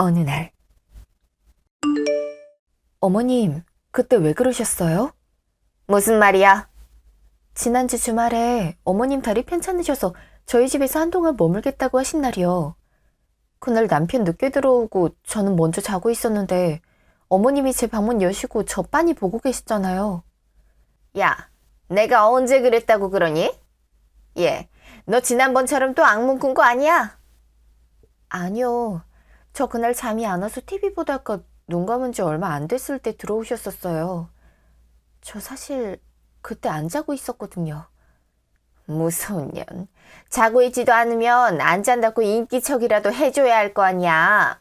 어느 날. 어머님, 그때 왜 그러셨어요? 무슨 말이야? 지난주 주말에 어머님 다리 편찮으셔서 저희 집에서 한동안 머물겠다고 하신 날이요. 그날 남편 늦게 들어오고 저는 먼저 자고 있었는데 어머님이 제 방문 여시고 저 빤히 보고 계시잖아요. 야, 내가 언제 그랬다고 그러니? 예, 너 지난번처럼 또 악몽 꾼 거 아니야? 아니요. 저 그날 잠이 안 와서 TV 보다가 눈 감은 지 얼마 안 됐을 때 들어오셨었어요. 저 사실 그때 안 자고 있었거든요. 무서운 년. 자고 있지도 않으면 안 잔다고 인기척이라도 해줘야 할 거 아니야.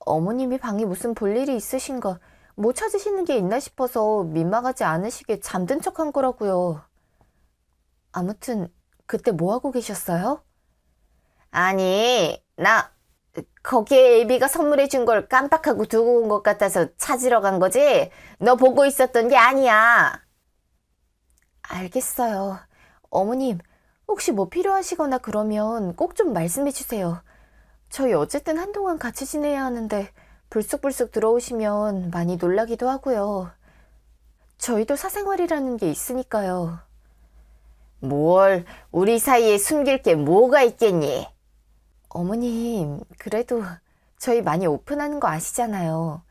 어머님이 방에 무슨 볼일이 있으신가 못 찾으시는 게 있나 싶어서 민망하지 않으시게 잠든 척 한 거라고요. 아무튼 그때 뭐 하고 계셨어요? 아니, 나 거기에 애비가 선물해 준 걸 깜빡하고 두고 온 것 같아서 찾으러 간 거지? 너 보고 있었던 게 아니야. 알겠어요. 어머님, 혹시 뭐 필요하시거나 그러면 꼭 좀 말씀해 주세요. 저희 어쨌든 한동안 같이 지내야 하는데 불쑥불쑥 들어오시면 많이 놀라기도 하고요. 저희도 사생활이라는 게 있으니까요. 뭘 우리 사이에 숨길 게 뭐가 있겠니? 어머님, 그래도 저희 많이 오픈하는 거 아시잖아요.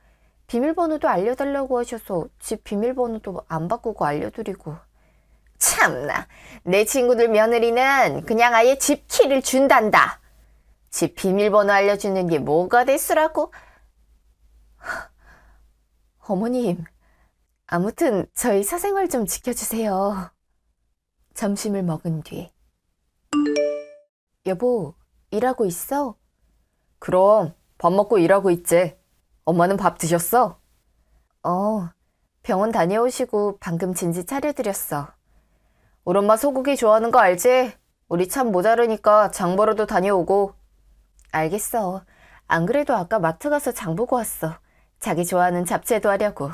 비밀번호도 알려달라고 하셔서 집 비밀번호도 안 바꾸고 알려드리고. 참나, 내 친구들 며느리는 그냥 아예 집 키를 준단다. 집 비밀번호 알려주는 게 뭐가 됐으라고? 어머님, 아무튼 저희 사생활 좀 지켜주세요. 점심을 먹은 뒤. 여보, 일하고 있어? 그럼 밥 먹고 일하고 있지. 엄마는 밥 드셨어? 어, 병원 다녀오시고 방금 진지 차려드렸어. 우리 엄마 소고기 좋아하는 거 알지? 우리 참 모자르니까 장 보러도 다녀오고. 알겠어. 안 그래도 아까 마트 가서 장 보고 왔어. 자기 좋아하는 잡채도 하려고.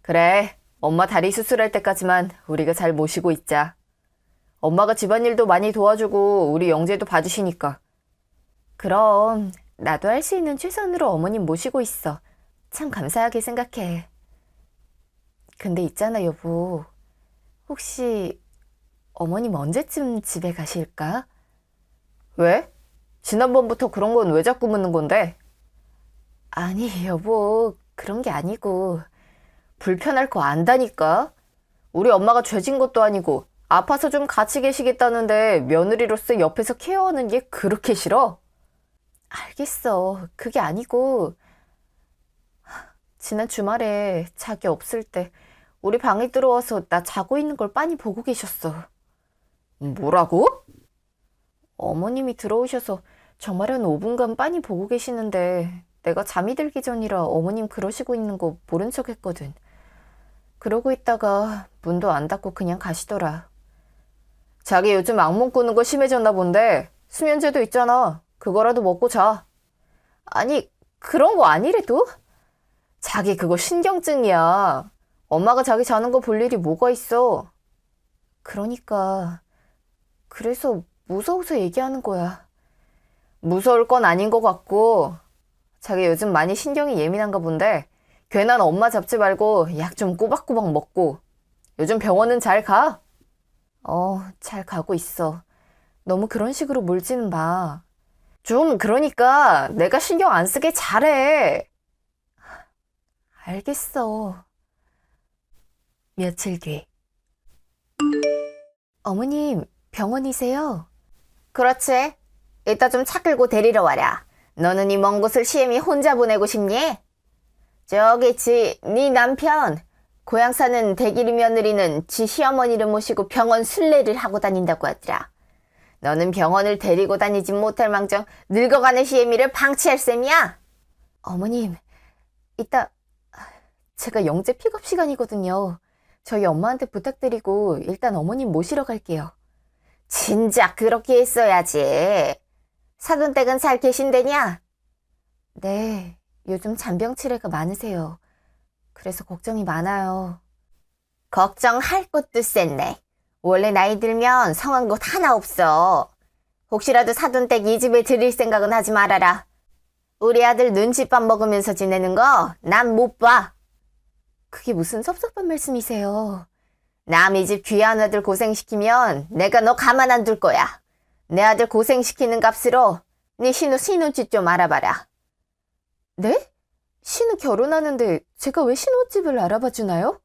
그래, 엄마 다리 수술할 때까지만 우리가 잘 모시고 있자. 엄마가 집안일도 많이 도와주고 우리 영재도 봐주시니까. 그럼 나도 할 수 있는 최선으로 어머님 모시고 있어. 참 감사하게 생각해. 근데 있잖아, 여보. 혹시 어머님 언제쯤 집에 가실까? 왜? 지난번부터 그런 건 왜 자꾸 묻는 건데? 아니, 여보. 그런 게 아니고. 불편할 거 안다니까? 우리 엄마가 죄진 것도 아니고 아파서 좀 같이 계시겠다는데 며느리로서 옆에서 케어하는 게 그렇게 싫어? 알겠어. 그게 아니고 하, 지난 주말에 자기 없을 때 우리 방에 들어와서 나 자고 있는 걸 빤히 보고 계셨어. 뭐라고? 어머님이 들어오셔서 정말 한 5분간 빤히 보고 계시는데 내가 잠이 들기 전이라 어머님 그러시고 있는 거 모른 척 했거든. 그러고 있다가 문도 안 닫고 그냥 가시더라. 자기 요즘 악몽 꾸는 거 심해졌나 본데 수면제도 있잖아. 그거라도 먹고 자. 아니, 그런 거 아니래도? 자기 그거 신경증이야. 엄마가 자기 자는 거 볼 일이 뭐가 있어. 그러니까, 그래서 무서워서 얘기하는 거야. 무서울 건 아닌 것 같고, 자기 요즘 많이 신경이 예민한가 본데, 괜한 엄마 잡지 말고 약 좀 꼬박꼬박 먹고, 요즘 병원은 잘 가? 어, 잘 가고 있어. 너무 그런 식으로 물지는 마. 좀 그러니까 내가 신경 안 쓰게 잘해. 알겠어. 며칠 뒤. 어머님, 병원이세요? 그렇지. 이따 좀 차 끌고 데리러 와라. 너는 이 먼 곳을 시엠이 혼자 보내고 싶니? 저기 지, 네 남편. 고향 사는 대길이 며느리는 지 시어머니를 모시고 병원 순례를 하고 다닌다고 하더라. 너는 병원을 데리고 다니지 못할 망정 늙어가는 시애미를 방치할 셈이야? 어머님, 이따 제가 영재 픽업 시간이거든요. 저희 엄마한테 부탁드리고 일단 어머님 모시러 갈게요. 진작 그렇게 했어야지. 사돈댁은 잘 계신데냐? 네, 요즘 잔병 치레가 많으세요. 그래서 걱정이 많아요. 걱정할 것도 셌네. 원래 나이 들면 성한 것 하나 없어. 혹시라도 사돈 댁 이 집에 들일 생각은 하지 말아라. 우리 아들 눈치밥 먹으면서 지내는 거 난 못 봐. 그게 무슨 섭섭한 말씀이세요? 남의 집 귀한 아들 고생시키면 내가 너 가만 안 둘 거야. 내 아들 고생시키는 값으로 네 신우 신혼집 좀 알아봐라. 네? 신우 결혼하는데 제가 왜 신혼집을 알아봐 주나요?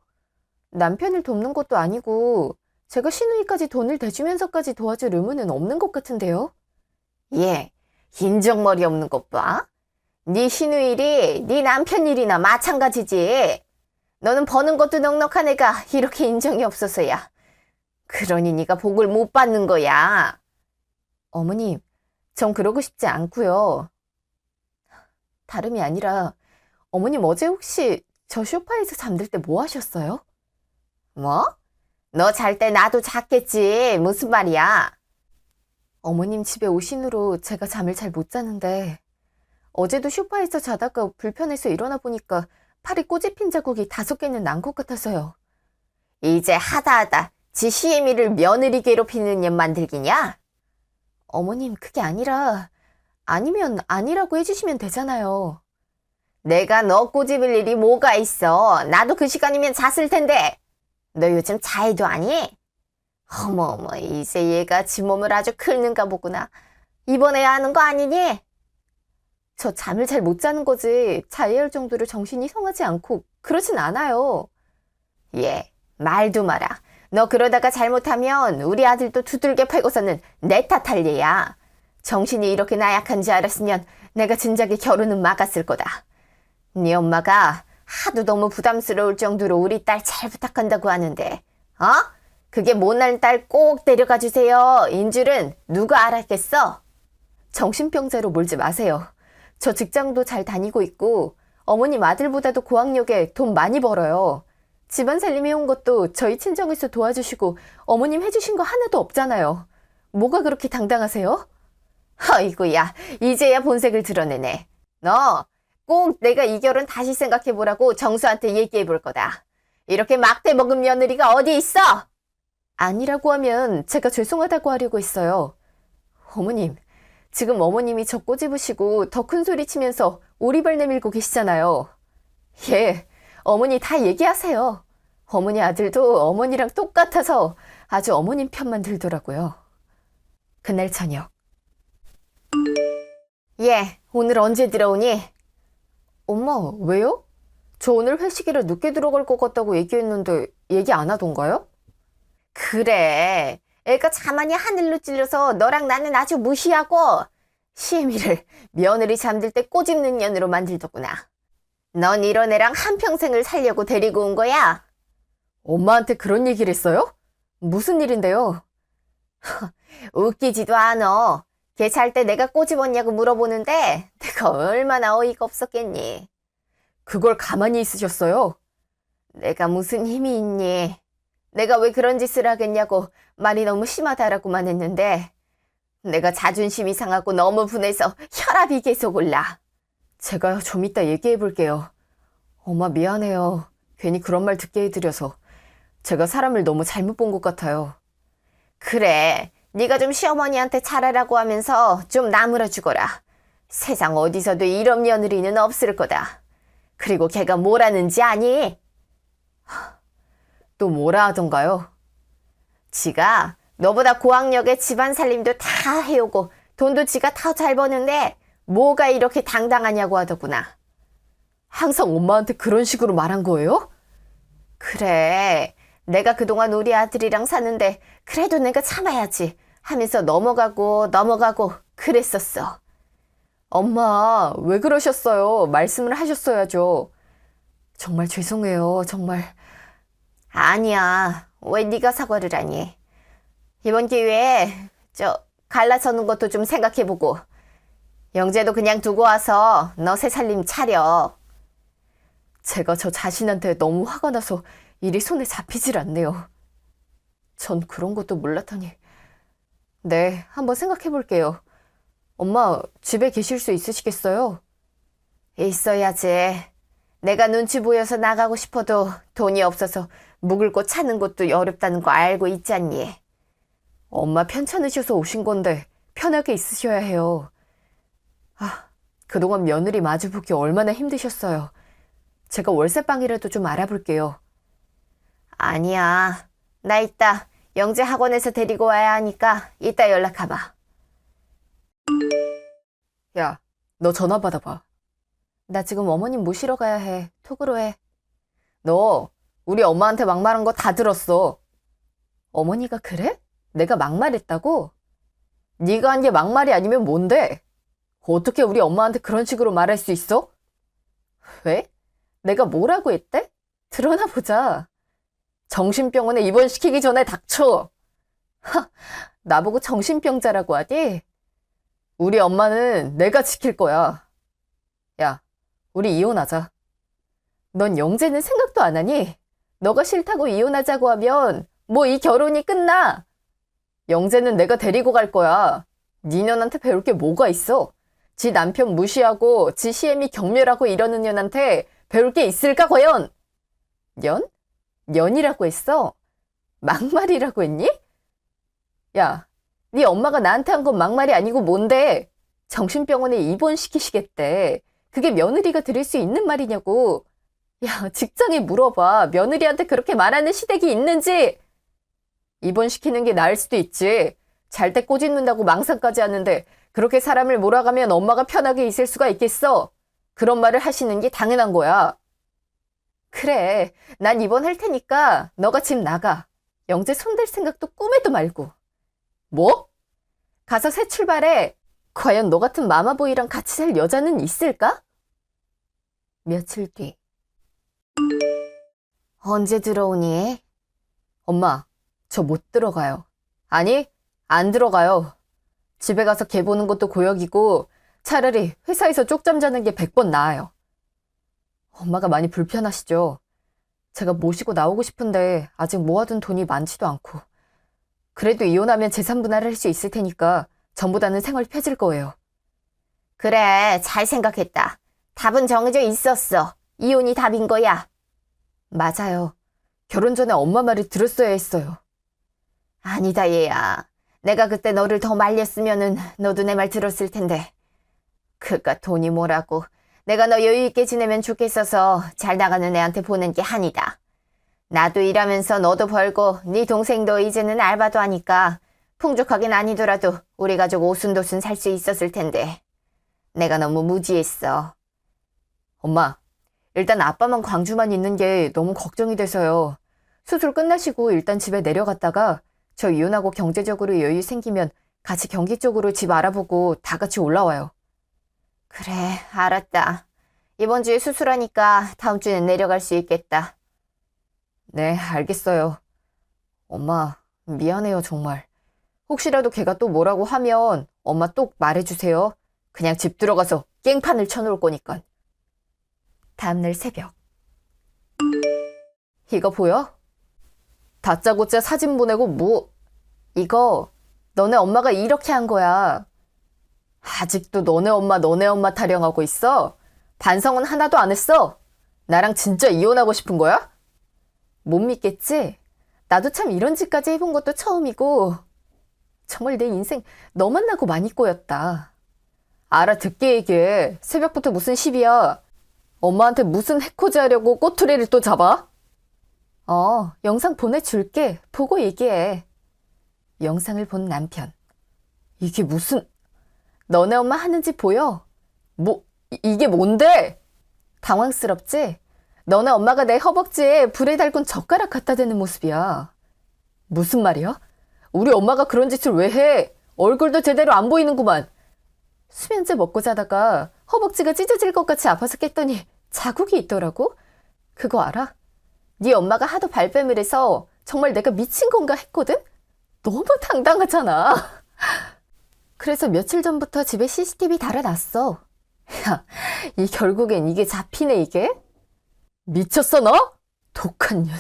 남편을 돕는 것도 아니고 제가 신우이까지 돈을 대주면서까지 도와줄 의무는 없는 것 같은데요? 예, 인정머리 없는 것 봐. 네 신우 일이 네 남편 일이나 마찬가지지. 너는 버는 것도 넉넉한 애가 이렇게 인정이 없어서야. 그러니 네가 복을 못 받는 거야. 어머님, 전 그러고 싶지 않고요. 다름이 아니라 어머님 어제 혹시 저 소파에서 잠들 때 뭐 하셨어요? 뭐? 너 잘 때 나도 잤겠지. 무슨 말이야? 어머님 집에 오신 후로 제가 잠을 잘 못 자는데 어제도 소파에서 자다가 불편해서 일어나 보니까 팔이 꼬집힌 자국이 다섯 개는 난 것 같아서요. 이제 하다 하다 지 시애미를 며느리 괴롭히는 년 만들기냐? 어머님 그게 아니라 아니면 아니라고 해주시면 되잖아요. 내가 너 꼬집을 일이 뭐가 있어. 나도 그 시간이면 잤을 텐데. 너 요즘 자해도 아니? 어머, 어머, 이제 얘가 지 몸을 아주 긁는가 보구나. 이번에 하는 거 아니니? 저 잠을 잘 못 자는 거지. 자해할 정도로 정신이 성하지 않고 그러진 않아요. 예, 말도 마라. 너 그러다가 잘못하면 우리 아들도 두들겨 패고서는 내 탓할 예야. 정신이 이렇게 나약한지 알았으면 내가 진작에 결혼은 막았을 거다. 네 엄마가 하도 너무 부담스러울 정도로 우리 딸 잘 부탁한다고 하는데, 어? 그게 못난 딸 꼭 데려가 주세요. 인 줄은 누가 알았겠어? 정신병자로 몰지 마세요. 저 직장도 잘 다니고 있고, 어머님 아들보다도 고학력에 돈 많이 벌어요. 집안 살림해 온 것도 저희 친정에서 도와주시고, 어머님 해주신 거 하나도 없잖아요. 뭐가 그렇게 당당하세요? 아이고야, 이제야 본색을 드러내네. 너, 꼭 내가 이 결혼 다시 생각해보라고 정수한테 얘기해볼 거다. 이렇게 막대 먹은 며느리가 어디 있어? 아니라고 하면 제가 죄송하다고 하려고 했어요. 어머님, 지금 어머님이 저 꼬집으시고 더 큰 소리 치면서 오리발 내밀고 계시잖아요. 예, 어머니 다 얘기하세요. 어머니 아들도 어머니랑 똑같아서 아주 어머님 편만 들더라고요. 그날 저녁. 예, 오늘 언제 들어오니? 엄마, 왜요? 저 오늘 회식이라 늦게 들어갈 것 같다고 얘기했는데 얘기 안 하던가요? 그래. 애가 가만히 하늘로 찔려서 너랑 나는 아주 무시하고 시애미를 며느리 잠들 때 꼬집는 년으로 만들더구나. 넌 이런 애랑 한평생을 살려고 데리고 온 거야? 엄마한테 그런 얘기를 했어요? 무슨 일인데요? 웃기지도 않어. 걔 잘 때 내가 꼬집었냐고 물어보는데 내가 얼마나 어이가 없었겠니? 그걸 가만히 있으셨어요? 내가 무슨 힘이 있니? 내가 왜 그런 짓을 하겠냐고 말이 너무 심하다라고만 했는데 내가 자존심이 상하고 너무 분해서 혈압이 계속 올라. 제가 좀 이따 얘기해 볼게요. 엄마 미안해요. 괜히 그런 말 듣게 해드려서 제가 사람을 너무 잘못 본 것 같아요. 그래. 네가 좀 시어머니한테 잘하라고 하면서 좀 나무라 주거라. 세상 어디서도 이런 며느리는 없을 거다. 그리고 걔가 뭘 하는지 아니? 또 뭐라 하던가요? 지가 너보다 고학력에 집안 살림도 다 해오고 돈도 지가 다 잘 버는데 뭐가 이렇게 당당하냐고 하더구나. 항상 엄마한테 그런 식으로 말한 거예요? 그래. 내가 그동안 우리 아들이랑 사는데 그래도 내가 참아야지 하면서 넘어가고 넘어가고 그랬었어. 엄마, 왜 그러셨어요? 말씀을 하셨어야죠. 정말 죄송해요. 정말. 아니야. 왜 네가 사과를 하니? 이번 기회에 저 갈라서는 것도 좀 생각해보고 영재도 그냥 두고 와서 너 새 살림 차려. 제가 저 자신한테 너무 화가 나서 일이 손에 잡히질 않네요. 전 그런 것도 몰랐더니. 네, 한번 생각해 볼게요. 엄마, 집에 계실 수 있으시겠어요? 있어야지. 내가 눈치 보여서 나가고 싶어도 돈이 없어서 묵을 곳 찾는 것도 어렵다는 거 알고 있잖니. 엄마 편찮으셔서 오신 건데 편하게 있으셔야 해요. 아, 그동안 며느리 마주보기 얼마나 힘드셨어요. 제가 월세방이라도 좀 알아볼게요. 아니야. 나 이따 영재 학원에서 데리고 와야 하니까 이따 연락해봐. 야, 너 전화 받아봐. 나 지금 어머님 모시러 가야 해. 톡으로 해. 너 우리 엄마한테 막말한 거 다 들었어. 어머니가 그래? 내가 막말했다고? 네가 한 게 막말이 아니면 뭔데? 어떻게 우리 엄마한테 그런 식으로 말할 수 있어? 왜? 내가 뭐라고 했대? 드러나 보자. 정신병원에 입원시키기 전에 닥쳐. 하, 나보고 정신병자라고 하디? 우리 엄마는 내가 지킬 거야. 야, 우리 이혼하자. 넌 영재는 생각도 안 하니? 너가 싫다고 이혼하자고 하면 뭐 이 결혼이 끝나. 영재는 내가 데리고 갈 거야. 니년한테 배울 게 뭐가 있어? 지 남편 무시하고 지 시애미 경멸하고 이러는 년한테 배울 게 있을까 과연? 년? 년이라고 했어? 막말이라고 했니? 야, 네 엄마가 나한테 한 건 막말이 아니고 뭔데? 정신병원에 입원시키시겠대. 그게 며느리가 들을 수 있는 말이냐고. 야, 직장에 물어봐. 며느리한테 그렇게 말하는 시댁이 있는지. 입원시키는 게 나을 수도 있지. 잘 때 꼬집는다고 망상까지 하는데 그렇게 사람을 몰아가면 엄마가 편하게 있을 수가 있겠어? 그런 말을 하시는 게 당연한 거야. 그래, 난 입원 할 테니까 너가 집 나가. 영재 손댈 생각도 꿈에도 말고. 뭐? 가서 새 출발해. 과연 너 같은 마마보이랑 같이 살 여자는 있을까? 며칠 뒤. 언제 들어오니? 엄마, 저 못 들어가요. 아니, 안 들어가요. 집에 가서 개 보는 것도 고역이고 차라리 회사에서 쪽잠 자는 게 100번 나아요. 엄마가 많이 불편하시죠? 제가 모시고 나오고 싶은데 아직 모아둔 돈이 많지도 않고. 그래도 이혼하면 재산 분할을 할 수 있을 테니까 전보다는 생활 펴질 거예요. 그래, 잘 생각했다. 답은 정해져 있었어. 이혼이 답인 거야. 맞아요. 결혼 전에 엄마 말을 들었어야 했어요. 아니다, 얘야. 내가 그때 너를 더 말렸으면은 너도 내 말 들었을 텐데. 그깟 돈이 뭐라고. 내가 너 여유 있게 지내면 좋겠어서 잘 나가는 애한테 보낸 게 한이다. 나도 일하면서 너도 벌고 네 동생도 이제는 알바도 하니까 풍족하긴 아니더라도 우리 가족 오순도순 살 수 있었을 텐데. 내가 너무 무지했어. 엄마, 일단 아빠만 광주만 있는 게 너무 걱정이 돼서요. 수술 끝나시고 일단 집에 내려갔다가 저 이혼하고 경제적으로 여유 생기면 같이 경기 쪽으로 집 알아보고 다 같이 올라와요. 그래, 알았다. 이번 주에 수술하니까 다음 주엔 내려갈 수 있겠다. 네, 알겠어요. 엄마, 미안해요, 정말. 혹시라도 걔가 또 뭐라고 하면 엄마 또 말해주세요. 그냥 집 들어가서 깽판을 쳐놓을 거니까. 다음날 새벽. 이거 보여? 다짜고짜 사진 보내고 뭐, 이거 너네 엄마가 이렇게 한 거야. 아직도 너네 엄마, 너네 엄마 타령하고 있어? 반성은 하나도 안 했어? 나랑 진짜 이혼하고 싶은 거야? 못 믿겠지? 나도 참 이런 짓까지 해본 것도 처음이고, 정말 내 인생 너 만나고 많이 꼬였다. 알아 듣게 얘기해. 새벽부터 무슨 시비야. 엄마한테 무슨 해코지 하려고 꼬투리를 또 잡아? 어, 영상 보내줄게. 보고 얘기해. 영상을 본 남편. 이게 무슨, 너네 엄마 하는 짓 보여? 뭐, 이- 이게 뭔데? 당황스럽지? 너네 엄마가 내 허벅지에 불에 달군 젓가락 갖다 대는 모습이야. 무슨 말이야? 우리 엄마가 그런 짓을 왜 해? 얼굴도 제대로 안 보이는구만. 수면제 먹고 자다가 허벅지가 찢어질 것 같이 아파서 깼더니 자국이 있더라고? 그거 알아? 네 엄마가 하도 발뺌을 해서 정말 내가 미친 건가 했거든? 너무 당당하잖아. 그래서 며칠 전부터 집에 CCTV 달아놨어. 야, 이 결국엔 이게 잡히네 이게? 미쳤어 너? 독한 년.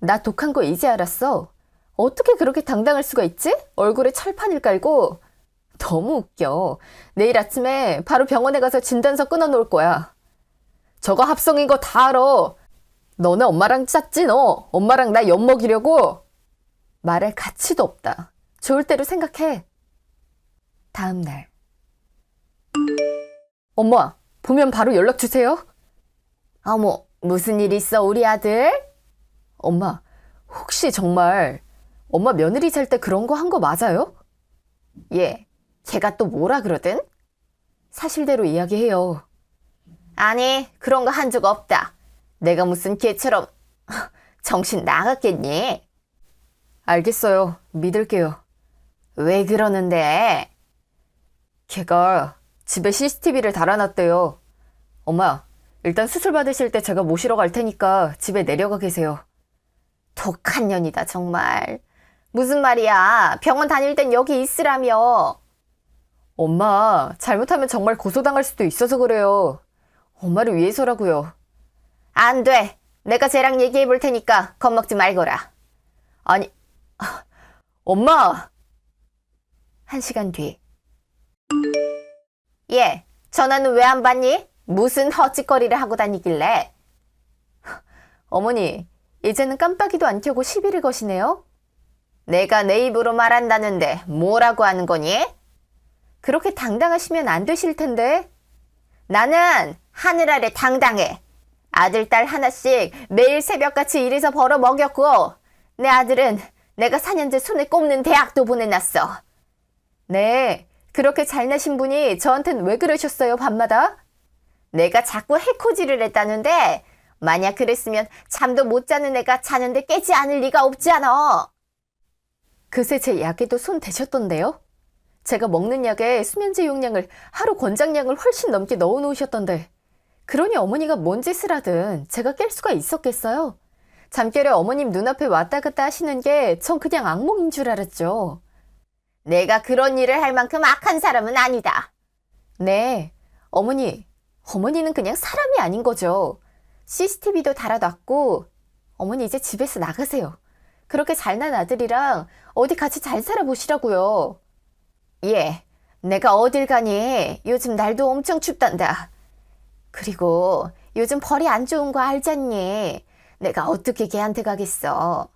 나 독한 거 이제 알았어. 어떻게 그렇게 당당할 수가 있지? 얼굴에 철판을 깔고. 너무 웃겨. 내일 아침에 바로 병원에 가서 진단서 끊어놓을 거야. 저거 합성인 거 다 알아. 너네 엄마랑 짰지 너. 엄마랑 나 엿먹이려고. 말할 가치도 없다. 좋을 대로 생각해. 다음 날. 엄마, 보면 바로 연락 주세요. 어머, 무슨 일 있어, 우리 아들? 엄마, 혹시 정말 엄마 며느리 잘때 그런 거 한 거 맞아요? 예, 걔가 또 뭐라 그러든? 사실대로 이야기해요. 아니, 그런 거 한 적 없다. 내가 무슨 걔처럼 정신 나갔겠니? 알겠어요. 믿을게요. 왜 그러는데? 걔가 집에 CCTV를 달아놨대요. 엄마, 일단 수술 받으실 때 제가 모시러 갈 테니까 집에 내려가 계세요. 독한 년이다, 정말. 무슨 말이야. 병원 다닐 땐 여기 있으라며. 엄마, 잘못하면 정말 고소당할 수도 있어서 그래요. 엄마를 위해서라고요. 안 돼. 내가 쟤랑 얘기해 볼 테니까 겁먹지 말거라. 아니, 아, 엄마! 한 시간 뒤. 예, 전화는 왜 안 받니? 무슨 헛짓거리를 하고 다니길래? 어머니, 이제는 깜빡이도 안 켜고 시비를 거시네요? 내가 내 입으로 말한다는데 뭐라고 하는 거니? 그렇게 당당하시면 안 되실 텐데. 나는 하늘 아래 당당해. 아들, 딸 하나씩 매일 새벽같이 일해서 벌어 먹였고, 내 아들은 내가 4년째 손에 꼽는 대학도 보내놨어. 네, 그렇게 잘나신 분이 저한텐 왜 그러셨어요, 밤마다? 내가 자꾸 해코지를 했다는데, 만약 그랬으면 잠도 못 자는 애가 자는데 깨지 않을 리가 없잖아. 그새 제 약에도 손 대셨던데요? 제가 먹는 약에 수면제 용량을 하루 권장량을 훨씬 넘게 넣어 놓으셨던데. 그러니 어머니가 뭔 짓을 하든 제가 깰 수가 있었겠어요? 잠결에 어머님 눈앞에 왔다 갔다 하시는 게 전 그냥 악몽인 줄 알았죠. 내가 그런 일을 할 만큼 악한 사람은 아니다. 네, 어머니, 어머니는 그냥 사람이 아닌 거죠. CCTV도 달아놨고, 어머니 이제 집에서 나가세요. 그렇게 잘난 아들이랑 어디 같이 잘 살아보시라고요. 예, 내가 어딜 가니? 요즘 날도 엄청 춥단다. 그리고 요즘 벌이 안 좋은 거 알잖니? 내가 어떻게 걔한테 가겠어?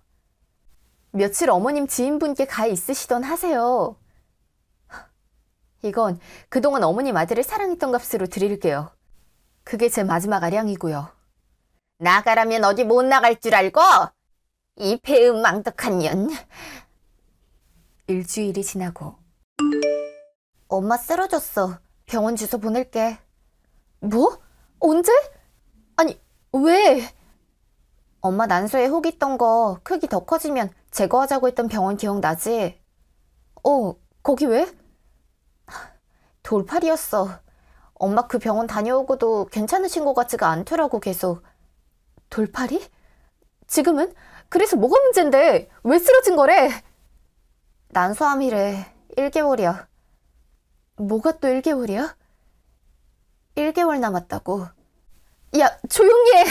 며칠 어머님 지인분께 가 있으시던 하세요. 이건 그동안 어머님 아들을 사랑했던 값으로 드릴게요. 그게 제 마지막 아량이고요. 나가라면 어디 못 나갈 줄 알고? 이 배은망덕한 년. 일주일이 지나고 엄마 쓰러졌어. 병원 주소 보낼게. 뭐? 언제? 아니, 왜? 엄마 난소에 혹 있던 거 크기 더 커지면 제거하자고 했던 병원 기억나지? 어, 거기 왜? 돌팔이었어. 엄마 그 병원 다녀오고도 괜찮으신 것 같지가 않더라고, 계속. 돌팔이? 지금은? 그래서 뭐가 문제인데? 왜 쓰러진 거래? 난소암이래. 1개월이야. 뭐가 또 1개월이야? 1개월 남았다고. 야, 조용히 해!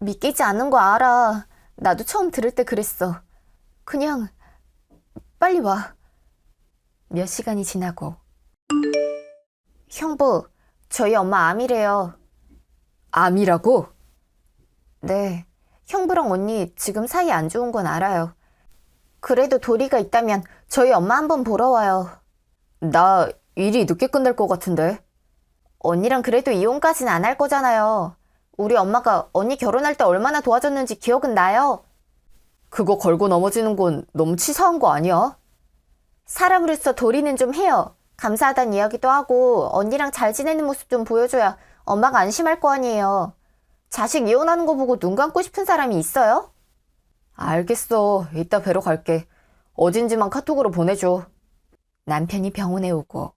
믿기지 않는 거 알아. 나도 처음 들을 때 그랬어. 그냥, 빨리 와. 몇 시간이 지나고. 형부, 저희 엄마 암이래요. 암이라고? 네. 형부랑 언니 지금 사이 안 좋은 건 알아요. 그래도 도리가 있다면 저희 엄마 한번 보러 와요. 나 일이 늦게 끝날 것 같은데. 언니랑 그래도 이혼까지는 안할 거잖아요. 우리 엄마가 언니 결혼할 때 얼마나 도와줬는지 기억은 나요. 그거 걸고 넘어지는 건 너무 치사한 거 아니야? 사람으로서 도리는 좀 해요. 감사하다는 이야기도 하고 언니랑 잘 지내는 모습 좀 보여줘야 엄마가 안심할 거 아니에요. 자식 이혼하는 거 보고 눈 감고 싶은 사람이 있어요? 알겠어. 이따 뵈러 갈게. 어딘지만 카톡으로 보내줘. 남편이 병원에 오고.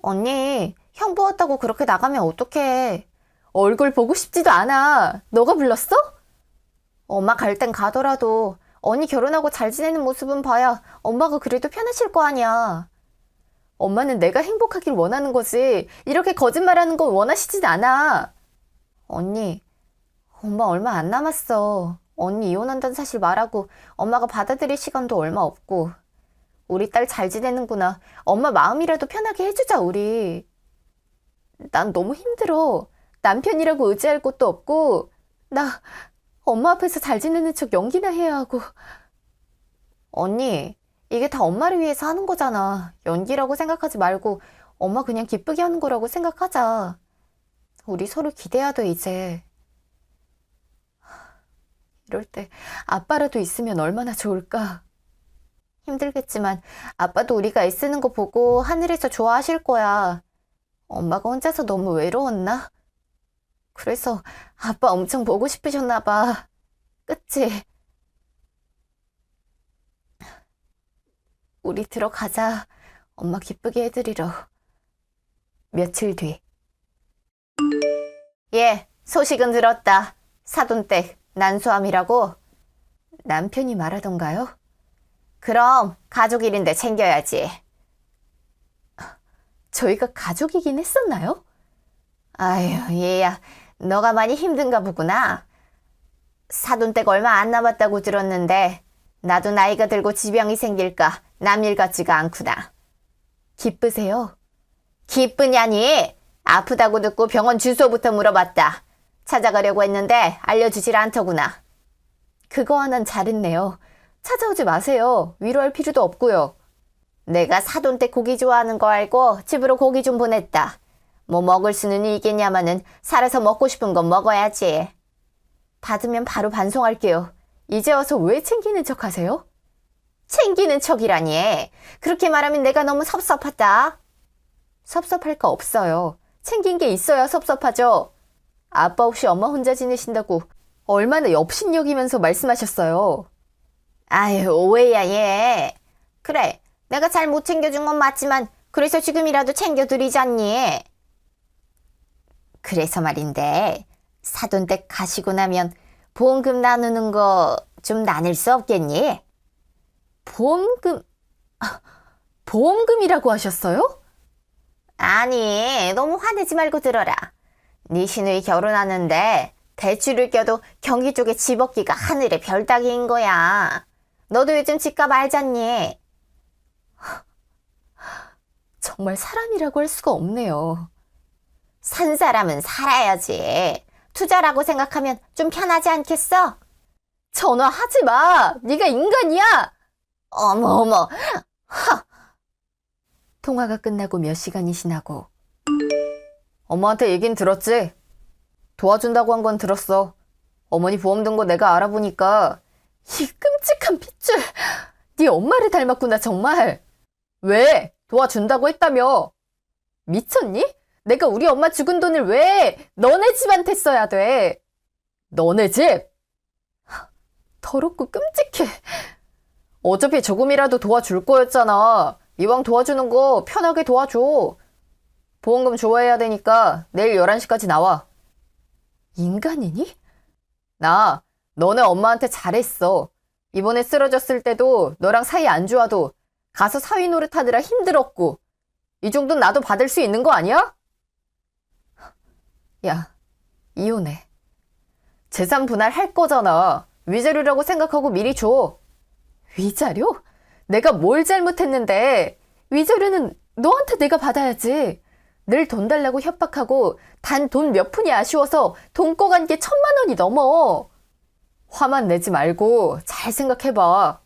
언니, 형부 왔다고 그렇게 나가면 어떡해. 얼굴 보고 싶지도 않아. 너가 불렀어? 엄마 갈 땐 가더라도 언니 결혼하고 잘 지내는 모습은 봐야 엄마가 그래도 편하실 거 아니야. 엄마는 내가 행복하길 원하는 거지. 이렇게 거짓말하는 건 원하시진 않아. 언니, 엄마 얼마 안 남았어. 언니 이혼한다는 사실 말하고 엄마가 받아들일 시간도 얼마 없고. 우리 딸 잘 지내는구나. 엄마 마음이라도 편하게 해주자, 우리. 난 너무 힘들어. 남편이라고 의지할 곳도 없고, 나 엄마 앞에서 잘 지내는 척 연기나 해야 하고. 언니, 이게 다 엄마를 위해서 하는 거잖아. 연기라고 생각하지 말고, 엄마 그냥 기쁘게 하는 거라고 생각하자. 우리 서로 기대야 돼, 이제. 이럴 때 아빠라도 있으면 얼마나 좋을까? 힘들겠지만 아빠도 우리가 애쓰는 거 보고 하늘에서 좋아하실 거야. 엄마가 혼자서 너무 외로웠나? 그래서 아빠 엄청 보고 싶으셨나 봐. 그치? 우리 들어가자. 엄마 기쁘게 해드리러. 며칠 뒤. 예, 소식은 들었다. 사돈댁 난수함이라고. 남편이 말하던가요? 그럼 가족 일인데 챙겨야지. 저희가 가족이긴 했었나요? 아유, 얘야, 너가 많이 힘든가 보구나. 사돈댁 얼마 안 남았다고 들었는데, 나도 나이가 들고 지병이 생길까 남일 같지가 않구나. 기쁘세요? 기쁘냐니? 아프다고 듣고 병원 주소부터 물어봤다. 찾아가려고 했는데 알려주질 않더구나. 그거 하나는 잘했네요. 찾아오지 마세요. 위로할 필요도 없고요. 내가 사돈댁 고기 좋아하는 거 알고 집으로 고기 좀 보냈다. 뭐 먹을 수는 있겠냐마는 살아서 먹고 싶은 건 먹어야지. 받으면 바로 반송할게요. 이제 와서 왜 챙기는 척 하세요? 챙기는 척이라니. 그렇게 말하면 내가 너무 섭섭하다. 섭섭할 거 없어요. 챙긴 게 있어야 섭섭하죠. 아빠 없이 엄마 혼자 지내신다고 얼마나 엽신여기면서 말씀하셨어요. 아유, 오해야, 얘. 그래, 내가 잘 못 챙겨준 건 맞지만, 그래서 지금이라도 챙겨드리잖니. 그래서 말인데, 사돈 댁 가시고 나면 보험금 나누는 거 좀 나눌 수 없겠니? 보험금, 아, 보험금이라고 하셨어요? 아니, 너무 화내지 말고 들어라. 네 시누이 결혼하는데 대출을 껴도 경기 쪽에 집 얻기가 하늘의 별 따기인 거야. 너도 요즘 집값 알잖니? 정말 사람이라고 할 수가 없네요. 산 사람은 살아야지. 투자라고 생각하면 좀 편하지 않겠어? 전화하지 마. 네가 인간이야. 어머 어머. 하. 통화가 끝나고 몇 시간이 지나고 엄마한테 얘긴 들었지? 도와준다고 한 건 들었어. 어머니 보험 든 거 내가 알아보니까 이 끔찍한 핏줄. 네 엄마를 닮았구나 정말. 왜? 도와준다고 했다며. 미쳤니? 내가 우리 엄마 죽은 돈을 왜 너네 집한테 써야 돼? 너네 집? 더럽고 끔찍해. 어차피 조금이라도 도와줄 거였잖아. 이왕 도와주는 거 편하게 도와줘. 보험금 좋아해야 되니까 내일 11시까지 나와. 인간이니? 나 너네 엄마한테 잘했어. 이번에 쓰러졌을 때도 너랑 사이 안 좋아도 가서 사위 노릇하느라 힘들었고 이 정도는 나도 받을 수 있는 거 아니야? 야, 이혼해. 재산 분할 할 거잖아. 위자료라고 생각하고 미리 줘. 위자료? 내가 뭘 잘못했는데 위자료는 너한테 내가 받아야지. 늘 돈 달라고 협박하고 단 돈 몇 푼이 아쉬워서 돈 꺼간 게 천만 원이 넘어. 화만 내지 말고 잘 생각해봐.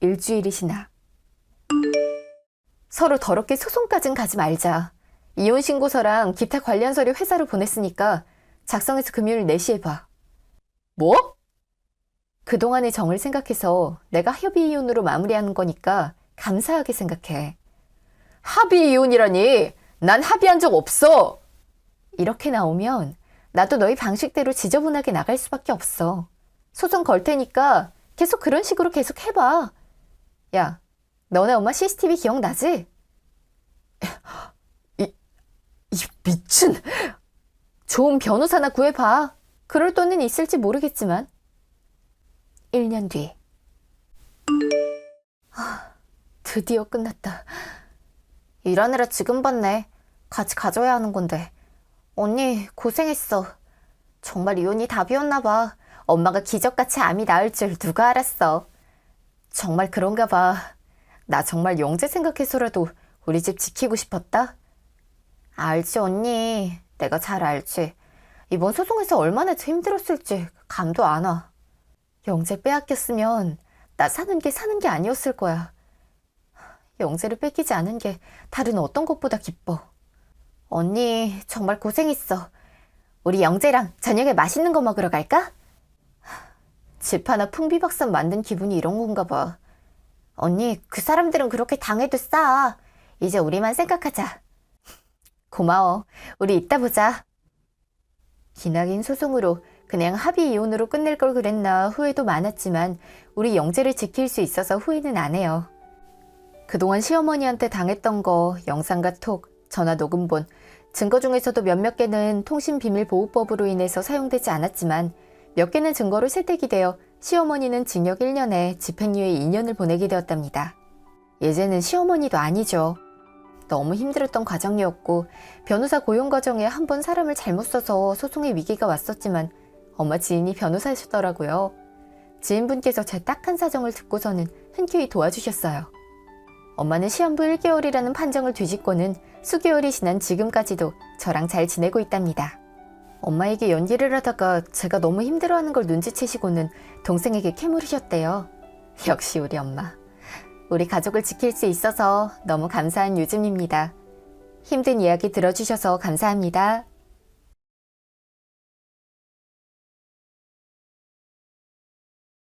일주일이 지나. 서로 더럽게 소송까진 가지 말자. 이혼 신고서랑 기타 관련 서류 회사로 보냈으니까 작성해서 금요일 4시에 봐. 뭐? 그동안의 정을 생각해서 내가 협의 이혼으로 마무리하는 거니까 감사하게 생각해. 합의 이혼이라니? 난 합의한 적 없어! 이렇게 나오면 나도 너희 방식대로 지저분하게 나갈 수밖에 없어. 소송 걸 테니까 계속 그런 식으로 계속 해봐. 야, 너네 엄마 CCTV 기억나지? 이, 이 미친! 좋은 변호사나 구해봐. 그럴 돈은 있을지 모르겠지만. 1년 뒤. 하, 드디어 끝났다. 일하느라 지금 봤네. 같이 가져야 하는 건데. 언니, 고생했어. 정말 이혼이 답이었나 봐. 엄마가 기적같이 암이 나을 줄 누가 알았어. 정말 그런가 봐. 나 정말 영재 생각해서라도 우리 집 지키고 싶었다? 알지, 언니. 내가 잘 알지. 이번 소송에서 얼마나 힘들었을지 감도 안 와. 영재 빼앗겼으면 나 사는 게 사는 게 아니었을 거야. 영재를 뺏기지 않은 게 다른 어떤 것보다 기뻐. 언니, 정말 고생했어. 우리 영재랑 저녁에 맛있는 거 먹으러 갈까? 집 하나 풍비박산 만든 기분이 이런 건가 봐. 언니, 그 사람들은 그렇게 당해도 싸. 이제 우리만 생각하자. 고마워. 우리 이따 보자. 기나긴 소송으로 그냥 합의 이혼으로 끝낼 걸 그랬나 후회도 많았지만 우리 영재를 지킬 수 있어서 후회는 안 해요. 그동안 시어머니한테 당했던 거 영상과 톡, 전화 녹음본, 증거 중에서도 몇몇 개는 통신비밀보호법으로 인해서 사용되지 않았지만 몇 개는 증거로 실택이 되어 시어머니는 징역 1년에 집행유예 2년을 보내게 되었답니다. 예제는 시어머니도 아니죠. 너무 힘들었던 과정이었고 변호사 고용 과정에 한 번 사람을 잘못 써서 소송의 위기가 왔었지만 엄마 지인이 변호사시더라고요. 지인분께서 제 딱한 사정을 듣고서는 흔쾌히 도와주셨어요. 엄마는 시험부 1개월이라는 판정을 뒤집고는 수개월이 지난 지금까지도 저랑 잘 지내고 있답니다. 엄마에게 연기를 하다가 제가 너무 힘들어하는 걸 눈치채시고는 동생에게 캐물으셨대요. 역시 우리 엄마. 우리 가족을 지킬 수 있어서 너무 감사한 요즘입니다. 힘든 이야기 들어주셔서 감사합니다.